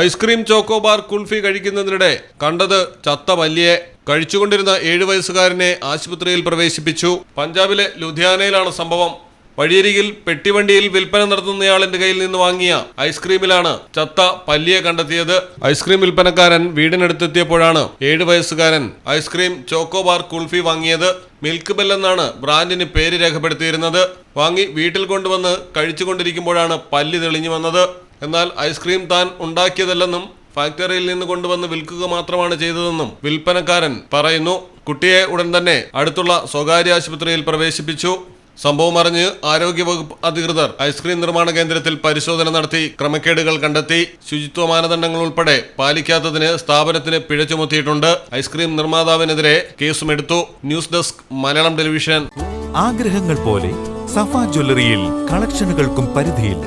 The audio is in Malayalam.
ഐസ്ക്രീം ചോക്കോബാർ കുൽഫി കഴിക്കുന്നതിനിടെ കണ്ടത് ചത്ത പല്ലിയെ കഴിച്ചുകൊണ്ടിരുന്ന ഏഴു വയസ്സുകാരനെ ആശുപത്രിയിൽ പ്രവേശിപ്പിച്ചു. പഞ്ചാബിലെ ലുധിയാനയിലാണ് സംഭവം. വഴിയരികിൽ പെട്ടിവണ്ടിയിൽ വിൽപ്പന നടത്തുന്നയാളിന്റെ കയ്യിൽ നിന്ന് വാങ്ങിയ ഐസ്ക്രീമിലാണ് ചത്ത പല്ലിയെ കണ്ടെത്തിയത്. ഐസ്ക്രീം വിൽപ്പനക്കാരൻ വീടിനടുത്തെത്തിയപ്പോഴാണ് ഏഴു വയസ്സുകാരൻ ഐസ്ക്രീം ചോക്കോബാർ കുൽഫി വാങ്ങിയത്. മിൽക്ക് ബെൽ എന്നാണ് ബ്രാൻഡിന് പേര് രേഖപ്പെടുത്തിയിരുന്നത്. വാങ്ങി വീട്ടിൽ കൊണ്ടുവന്ന് കഴിച്ചുകൊണ്ടിരിക്കുമ്പോഴാണ് പല്ലി തെളിഞ്ഞു വന്നത്. എന്നാൽ ഐസ്ക്രീം താൻ ഉണ്ടാക്കിയതല്ലെന്നും ഫാക്ടറിയിൽ നിന്ന് കൊണ്ടുവന്ന് വിൽക്കുക മാത്രമാണ് ചെയ്തതെന്നും വിൽപ്പനക്കാരൻ പറയുന്നു. കുട്ടിയെ ഉടൻ തന്നെ അടുത്തുള്ള സ്വകാര്യ ആശുപത്രിയിൽ പ്രവേശിപ്പിച്ചു. സംഭവം അറിഞ്ഞ് ആരോഗ്യവകുപ്പ് അധികൃതർ ഐസ്ക്രീം നിർമ്മാണ കേന്ദ്രത്തിൽ പരിശോധന നടത്തി ക്രമക്കേടുകൾ കണ്ടെത്തി. ശുചിത്വ മാനദണ്ഡങ്ങൾ ഉൾപ്പെടെ പാലിക്കാത്തതിന് സ്ഥാപനത്തിന് പിഴ ചുമത്തിയിട്ടുണ്ട്. ഐസ്ക്രീം നിർമ്മാതാവിനെതിരെ കേസുമെടുത്തു. News desk Malayalam television. ആഗ്രഹങ്ങൾ പോലെ സഫ ജ്വല്ലറിയിൽ കളക്ഷനുകൾക്കും പരിധിയില്ല.